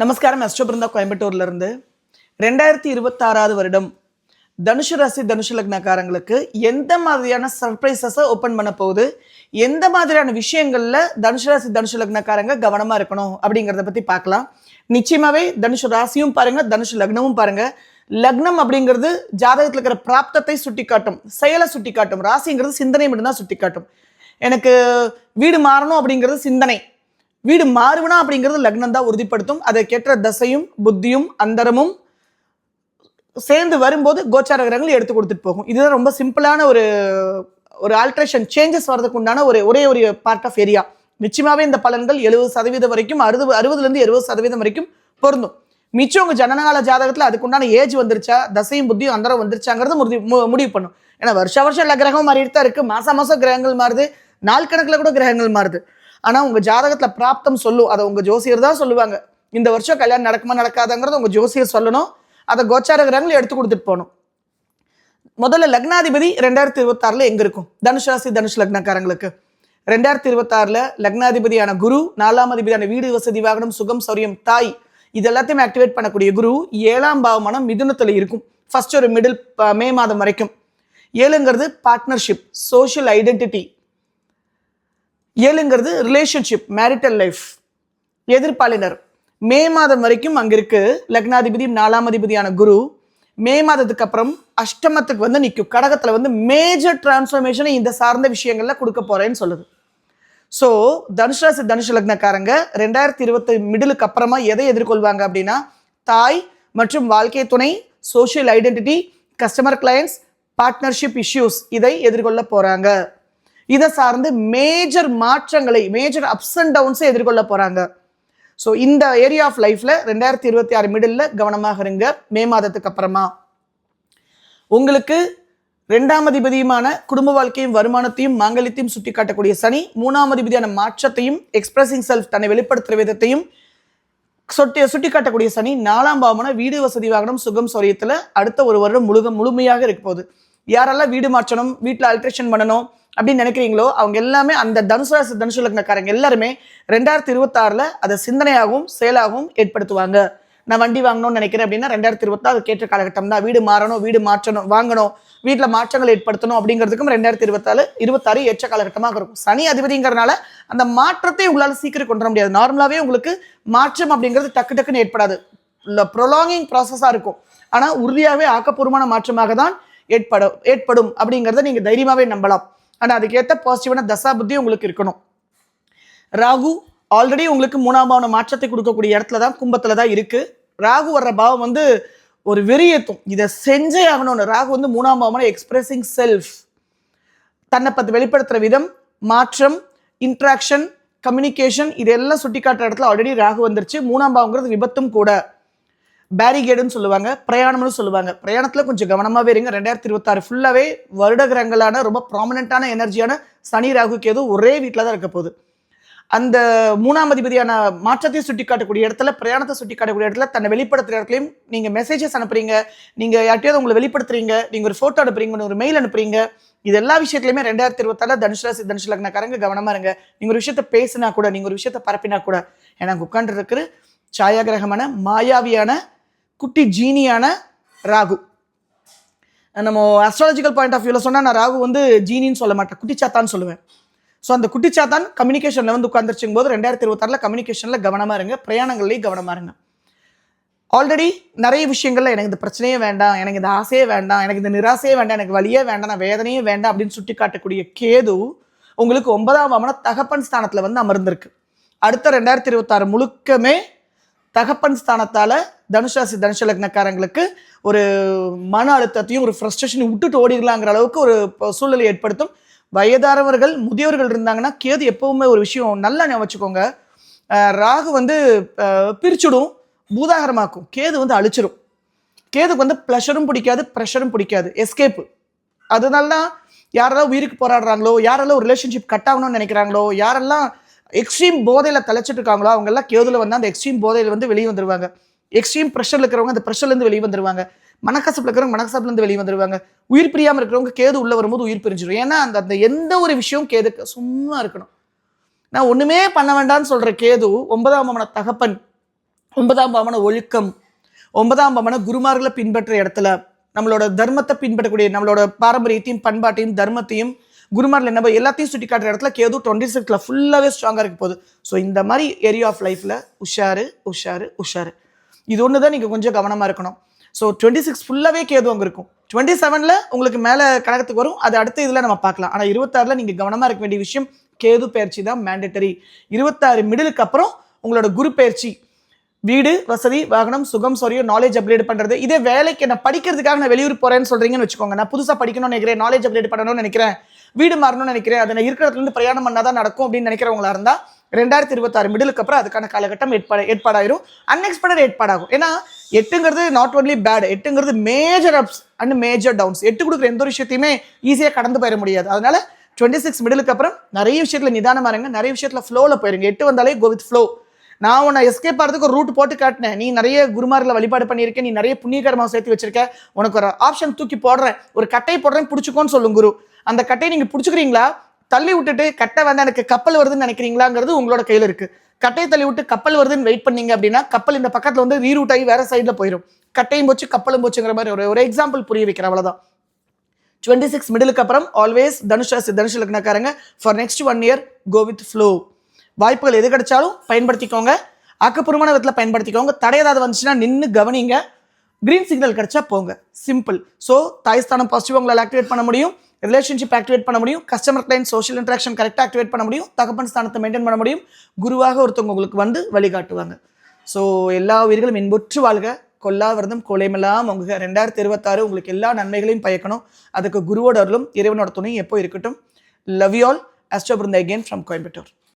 நமஸ்காரம் அஸ்டோ கோயம்புத்தூர்லேருந்து. கோயம்புத்தூர்ல இருந்து ரெண்டாயிரத்தி இருபத்தாறாவது வருடம் தனுஷு ராசி தனுஷு லக்னக்காரங்களுக்கு எந்த மாதிரியான சர்ப்ரைசஸை ஓப்பன் பண்ண போகுது? எந்த மாதிரியான விஷயங்கள்ல தனுஷு ராசி தனுஷு லக்னக்காரங்க கவனமா இருக்கணும் அப்படிங்கிறத பத்தி பார்க்கலாம். நிச்சயமாவே தனுஷு ராசியும் பாருங்க தனுஷு லக்னமும் பாருங்க. லக்னம் அப்படிங்கிறது ஜாதகத்தில் இருக்கிற பிராப்தத்தை சுட்டிக்காட்டும் செயலை சுட்டிக்காட்டும் ராசிங்கிறது சிந்தனை மட்டும்தான் சுட்டிக்காட்டும். எனக்கு வீடு மாறணும் அப்படிங்கிறது சிந்தனை. வீடு மாறுவனா அப்படிங்கிறது லக்னம் தான் உறுதிப்படுத்தும். அதை கேட்ட தசையும் புத்தியும் அந்தரமும் சேர்ந்து வரும்போது கோச்சார கிரகங்கள் எடுத்து கொடுத்துட்டு போகும். இதுதான் ரொம்ப சிம்பிளான ஒரு ஒரு ஆல்ட்ரேஷன் சேஞ்சஸ் வர்றதுக்கு உண்டான ஒரு ஒரே ஒரு பார்ட் ஆஃப் ஏரியா நிச்சயமாகவே இந்த பலன்கள் எழுபது சதவீதம் வரைக்கும் அறுபது அறுபதுலேருந்து எழுபது சதவீதம் வரைக்கும் பொருந்தும். மிச்சம் உங்கள் ஜனனகால ஜாதகத்தில் அதுக்குண்டான ஏஜ் வந்துருச்சா தசையும் புத்தியும் அந்தரம் வந்துருச்சாங்கிறது முடிவு மு- முடிவு பண்ணும். ஏன்னா வருஷ வருஷம் எல்லா கிரகமும் மாறிட்டு தான் இருக்குது மாதம் மாதம் கிரகங்கள் மாறுது. நாள் கணக்கில் கூட கிரகங்கள் மாறுது. ஆனால் உங்கள் ஜாதகத்தில் பிராப்தம் சொல்லும் அதை உங்கள் ஜோசியர் தான் சொல்லுவாங்க. இந்த வருஷம் கல்யாணம் நடக்குமா நடக்காதுங்கிறத உங்கள் ஜோசியர் சொல்லணும். அதை கோச்சார கிரகங்கள் எடுத்து கொடுத்துட்டு போகணும். முதல்ல லக்னாதிபதி ரெண்டாயிரத்தி இருபத்தாறில் எங்கே இருக்கும்? தனுஷ் ராசி தனுஷ் லக்னக்காரங்களுக்கு. ரெண்டாயிரத்தி இருபத்தாறில் லக்னாதிபதியான குரு நாலாம் அதிபதியான வீடு வசதி வாகனம் சுகம் சௌரியம் தாய் இது எல்லாத்தையும் ஆக்டிவேட் பண்ணக்கூடிய குரு ஏழாம் பாவமான மிதுனத்தில் இருக்கும். ஃபர்ஸ்ட் ஒரு மிடில் மே மாதம் வரைக்கும். ஏழுங்கிறது பார்ட்னர்ஷிப் சோஷியல் ஐடென்டிட்டி ஏழுங்கிறது ரிலேஷன்ஷிப் மேரிட்டல் லைஃப் எதிர்ப்பாளினர். மே மாதம் வரைக்கும் அங்கே இருக்கு லக்னாதிபதி நாலாம் அதிபதியான குரு. மே மாதத்துக்கு அப்புறம் அஷ்டமத்துக்கு வந்து நிற்கும் கடகத்தில் வந்து மேஜர் டிரான்ஸ்ஃபர்மேஷனை இந்த சார்ந்த விஷயங்கள்ல கொடுக்க போறேன்னு சொல்லுது. ஸோ தனுஷ் ராசி தனுஷ் லக்னக்காரங்க ரெண்டாயிரத்தி இருபத்தி மிடிலுக்கு அப்புறமா எதை எதிர்கொள்வாங்க அப்படின்னா தாய் மற்றும் வாழ்க்கை துணை social identity customer clients partnership issues இதை எதிர்கொள்ள போறாங்க. இதை சார்ந்து மேஜர் மாற்றங்களை மேஜர் அப்ஸ் அண்ட் டவுன்ஸை எதிர்கொள்ள போகிறாங்க ஸோ இந்த ஏரியா ஆஃப் லைஃப்பில் ரெண்டாயிரத்தி இருபத்தி ஆறு மிடில் கவனமாக இருங்க. மே மாதத்துக்கு அப்புறமா. உங்களுக்கு ரெண்டாம் அதிபதியுமான குடும்ப வாழ்க்கையும் வருமானத்தையும் மாங்கல்யத்தையும் சுட்டி காட்டக்கூடிய சனி மூணாம் அதிபதியான மாற்றத்தையும் எக்ஸ்பிரஸிங் செல்ஃப் தன்னை வெளிப்படுத்துகிற விதத்தையும் சொட்டி சுட்டி காட்டக்கூடிய சனி நாலாம் பாவமான வீடு வசதி வாகனம் சுகம் சௌரியத்தில் அடுத்த ஒரு வருடம் முழுக முழுமையாக இருக்க போகுது. யாரெல்லாம் வீடு மாற்றணும் வீட்டில் அல்ட்ரேஷன் பண்ணணும் அப்படின்னு நினைக்கிறீங்களோ அவங்க எல்லாமே அந்த தனுசு ராசி தனுசு லக்னக்காரங்க எல்லாருமே ரெண்டாயிரத்தி இருபத்தாறில் அதை சிந்தனையாகவும் செயலாகவும் ஏற்படுத்துவாங்க. நான் வண்டி வாங்கணும்னு நினைக்கிறேன் அப்படின்னா ரெண்டாயிரத்தி இருபத்தாறு கேட்ட காலகட்டம் தான். வீடு மாறணும் வீடு மாற்றணும் வாங்கணும் வீட்டில் மாற்றங்கள் ஏற்படுத்தணும் அப்படிங்கிறதுக்கும் ரெண்டாயிரத்தி இருபத்தாறு இருபத்தாறு ஏற்ற காலகட்டமாக இருக்கும். சனி அதிபதிங்கிறனால அந்த மாற்றத்தை உங்களால் சீக்கிரம் கொண்டு வர முடியாது. நார்மலாகவே உங்களுக்கு மாற்றம் அப்படிங்கிறது டக்கு டக்குன்னு ஏற்படாது. ப்ரொலாங்கிங் ப்ராசஸாக இருக்கும். ஆனால் உறுதியாகவே ஆக்கப்பூர்வமான மாற்றமாக தான் ஏற்படும் ஏற்படும் அப்படிங்கிறத நீங்கள் தைரியமாகவே நம்பலாம். ஆனால் அதுக்கேற்ற பாசிட்டிவான தசா புத்தி உங்களுக்கு இருக்கணும். ராகு ஆல்ரெடி உங்களுக்கு மூணாம் பாவன மாற்றத்தை கொடுக்கக்கூடிய இடத்துல தான் கும்பத்தில் தான் இருக்குது ராகு வர்ற பாவம் வந்து ஒரு வெறியத்தும். இதை செஞ்சே ஆகணும்னு. ராகு வந்து மூணாம் பாவமான எக்ஸ்பிரஸிங் செல்ஃப் தன்னை பற்றி வெளிப்படுத்துகிற விதம் மாற்றம் இன்ட்ராக்ஷன் கம்யூனிகேஷன் இதெல்லாம் சுட்டி காட்டுற இடத்துல ஆல்ரெடி ராகு வந்துருச்சு. மூணாம் பாவங்கிறது விபத்தும் கூட. பேரிகேடுன்னு சொல்லுவாங்க பிரயாணம்னு சொல்லுவாங்க. பிரயாணத்தில் கொஞ்சம் கவனமாகவே இருங்க. ரெண்டாயிரத்தி இருபத்தாறு ஃபுல்லாகவே வருட கிரகங்களான ரொம்ப ப்ராமினெண்ட்டான எனர்ஜியான சனி ராகு கேது ஒரே வீட்டில் தான் இருக்க போகுது. அந்த மூணாம் அதிபதியான மாற்றத்தை சுட்டி காட்டக்கூடிய இடத்துல பிரயாணத்தை சுட்டி காட்டக்கூடிய இடத்துல தன்னை வெளிப்படுத்துகிற இடத்துலையும் நீங்கள் மெசேஜஸ் அனுப்புறீங்க. நீங்கள் யார்ட்டையாவது உங்களை வெளிப்படுத்துறீங்க. நீங்கள் ஒரு ஃபோட்டோ அனுப்புறீங்க ஒரு மெயில் அனுப்புறீங்க. இது எல்லா விஷயத்துலையுமே ரெண்டாயிரத்தி இருபத்தாறு தனுஷ் ராசி தனுஷ் லக்னக்காரங்க கவனமா இருங்க. நீங்கள் ஒரு விஷயத்த பேசினா கூட நீங்கள் ஒரு விஷயத்த பரப்பினா கூட எனக்கு உட்கார்ந்து சாயாகிரகமான மாயாவியான குட்டி ஜீனியான ராகு. நம்ம அஸ்ட்ராலஜிக்கல் பாயிண்ட் ஆஃப் வியூவில் சொன்னால் நான் ராகு வந்து ஜீனின்னு சொல்ல மாட்டேன் குட்டிச்சாத்தான்னு சொல்லுவேன். ஸோ அந்த குட்டிச்சாத்தான் கம்யூனிகேஷனில் வந்து உட்காந்துருச்சுங்க போது ரெண்டாயிரத்தி இருபத்தாறில் கம்யூனிகேஷனில் கவனமாக இருங்க பிரயாணங்கள்லையும் கவனமாக இருங்க. ஆல்ரெடி நிறைய விஷயங்களில் எனக்கு இந்த பிரச்சனையே வேண்டாம் எனக்கு இந்த ஆசையே வேண்டாம் எனக்கு இந்த நிராசையே வேண்டாம் எனக்கு வழியே வேண்டாம் நான் வேதனையே வேண்டாம் அப்படின்னு சுட்டி காட்டக்கூடிய கேது உங்களுக்கு ஒன்பதாம் வாமன தகப்பன் ஸ்தானத்தில் வந்து அமர்ந்திருக்கு. அடுத்த ரெண்டாயிரத்தி இருபத்தாறு முழுக்கமே தகப்பன் ஸ்தானத்தால் தனுஷாசி தனுஷ லக்னக்காரங்களுக்கு ஒரு மன அழுத்தத்தையும் ஒரு ஃப்ரஸ்ட்ரேஷன் விட்டுட்டு ஓடிடலாங்கிற அளவுக்கு ஒரு சூழ்நிலை ஏற்படுத்தும். வயதானவர்கள் முதியவர்கள் இருந்தாங்கன்னா கேது எப்பவுமே ஒரு விஷயம் நல்லா ஞாபகம் வச்சுக்கோங்க. ராகு வந்து பிரிச்சுடும் பூதாகரமாக்கும். கேது வந்து அழிச்சிடும் கேதுக்கு வந்து ப்ளஷரும் பிடிக்காது ப்ரெஷரும் பிடிக்காது. எஸ்கேப்பு அதனால தான் யாரெல்லாம் உயிருக்கு போராடுறாங்களோ யாரெல்லாம் ஒரு ரிலேஷன்ஷிப் கட் ஆகணும்னு நினைக்கிறாங்களோ யாரெல்லாம் எக்ஸ்ட்ரீம் போதையில் தலைச்சிட்டு இருக்காங்களோ அவங்கெல்லாம் கேதுல வந்து அந்த எக்ஸ்ட்ரீம் போதையில் வந்து வெளியே வந்துருவாங்க. எக்ஸ்ட்ரீம் ப்ரெஷரில் இருக்கிறவங்க அந்த ப்ரெஷர்லேருந்து வெளியே வந்துருவாங்க. மனக்கசப்பில் இருக்கிறவங்க மனக்கசப்புலேருந்து வெளியே வந்துருவாங்க. உயிர் பிரியாமல் இருக்கிறவங்க கேது உள்ள வரும்போது உயிர் பிரிஞ்சிடும் ஏன்னா அந்த அந்த எந்த ஒரு விஷயம் கேது சும்மா இருக்கணும். நான் ஒன்றுமே பண்ண வேண்டாம்னு சொல்கிற கேது ஒன்பதாம் பவன தகப்பன் ஒன்பதாம் பாவன ஒழுக்கம் ஒன்பதாம் பாவன குருமார்களை பின்பற்ற இடத்துல நம்மளோட தர்மத்தை பின்பற்றக்கூடிய நம்மளோட பாரம்பரியத்தையும் பண்பாட்டையும் தர்மத்தையும் குருமாரில் என்ன எல்லாத்தையும் சுட்டி காட்டுற இடத்துல கேது டுவெண்ட்டி சிக்ஸில் ஃபுல்லாகவே ஸ்ட்ராங்காக இருக்க போகுது. ஸோ இந்த மாதிரி ஏரியா ஆஃப் லைஃப்பில் உஷாரு உஷாரு உஷாரு. இது ஒன்று தான் நீங்கள் கொஞ்சம் கவனமாக இருக்கணும். ஸோ டுவெண்ட்டி சிக்ஸ் ஃபுல்லாகவே கேது அங்கே இருக்கும். டுவெண்ட்டி செவனில் உங்களுக்கு மேலே கழகத்துக்கு வரும். அது அடுத்த இதில் நம்ம பார்க்கலாம். ஆனால் இருபத்தாறில் நீங்கள் கவனமாக இருக்க வேண்டிய விஷயம் கேது பயிற்சி தான் மேண்டட்டரி இருபத்தாறு மிடிலுக்கு அப்புறம் உங்களோட குரு பயிற்சி. வீடு வசதி வாகனம் சுகம் சொரியம் நாலேஜ் அப்கிரேட் பண்ணுறது இதே வேலைக்கு நான் படிக்கிறதுக்காக நான் வெளியூர் போகிறேன்னு சொல்கிறீங்கன்னு வச்சுக்கோங்க. நான் புதுசாக படிக்கணும்னு நினைக்கிறேன் நாலேஜ் அப்கிரேட் பண்ணணும்னு நினைக்கிறேன் வீடு மாறணும்னு நினைக்கிறேன். அதை நான் இருக்கிற பிரயாணம் பண்ணால் தான் நடக்கும் அப்படின்னு நினைக்கிறவங்களா இருந்தால் ரெண்டாயிரத்தி இருபத்தாறு மிடிலுக்கு அப்புறம் அதுக்கான காலகட்டம் ஏற்பாடு ஏற்பாடாயிரும். அன்எக்ஸ்பெக்டட் ஏற்பாடாகும். ஏன்னா எட்டுங்கிறது not only bad எட்டுங்கிறது major ups and major downs எட்டு கொடுக்குற எந்த ஒரு விஷயத்தையுமே ஈஸியாக கடந்து போயிட முடியாது. அதனால டுவெண்ட்டி சிக்ஸ் மிடிலுக்கு அப்புறம் நிறைய விஷயத்துல நிதானமா இருங்க. நிறைய விஷயத்துல ஃப்ளோவில் போயிருங்க. எட்டு வந்தாலே கோ வித் ஃப்ளோ நான் உன்னை எஸ்கேப் ஆகிறதுக்கு ஒரு ரூட் போட்டு காட்டினேன். நீ நிறைய குருமாரில் வழிபாடு பண்ணியிருக்க. நீ நிறைய புண்ணியகரமாக சேர்த்து வச்சிருக்க. உனக்கு ஒரு ஆப்ஷன் தூக்கி போடுறேன். ஒரு கட்டை போடுறேன். பிடிச்சிக்கோன்னு சொல்லுங்க குரு. அந்த கட்டையை நீங்கள் பிடிச்சிக்கிறீங்களா? தள்ளி விட்டுட்டு கட்டை வந்து எனக்கு கப்பல் வருதுன்னு நினைக்கிறீங்களாங்கிறது உங்களோட கையில் இருக்கு. கட்டையை தள்ளி விட்டு கப்பல் வருதுன்னு வெயிட் பண்ணீங்க அப்படின்னா கப்பல் இந்த பக்கத்தில் வந்து ரீரூட் ஆகி வேற சைடில் போயிடும் கட்டையும் போச்சு கப்பலும் போச்சுங்கிற மாதிரி ஒரு ஒரு எக்ஸாம்பிள் புரிய வைக்கிறேன் அவ்வளோதான் டுவெண்ட்டி சிக்ஸ் மிடிலுக்கு அப்புறம் ஆல்வேஸ் தனுஷ் ராசி Dhanush லக்னக்காரங்க for next one year go with flow வாய்ப்புகள் எது கிடைச்சாலும் பயன்படுத்திக்கோங்க. ஆக்கப்பூர்வமான விதத்தில் பயன்படுத்திக்கோங்க. தடை ஏதாவது வந்துச்சுன்னா நின்று கவனிங்க. க்ரீன் சிக்னல் கிடைச்சா போங்க. சிம்பிள் ஸோ தாய்ஸ்தானம் பாசிட்டிவ் உங்களால் ஆக்டிவேட் பண்ண முடியும். ரிலேஷன்ஷிப் ஆக்டிவேட் பண்ண முடியும். கஸ்டமர் கிளைண்ட் சோஷியல் இன்ட்ராக்ஷன் கரெக்டாக ஆக்டிவேட் பண்ண முடியும். தகப்பன் ஸ்தானத்தை மெயின்டைன் பண்ண முடியும். குருவாக ஒருத்தவங்க உங்களுக்கு வந்து வழிகாட்டுவாங்க. ஸோ எல்லா உயிர்களும் இன்புற்று வாழ்க. கொல்லா விரதம் கொலைமெல்லாம் உங்க ரெண்டாயிரத்தி இருபத்தாறு உங்களுக்கு எல்லா நன்மைகளையும் பயக்கணும். அதுக்கு குருவோட அருளும் இறைவனோட துணையும் எப்போ இருக்கட்டும். Love you all astro Brinda again from Coimbatore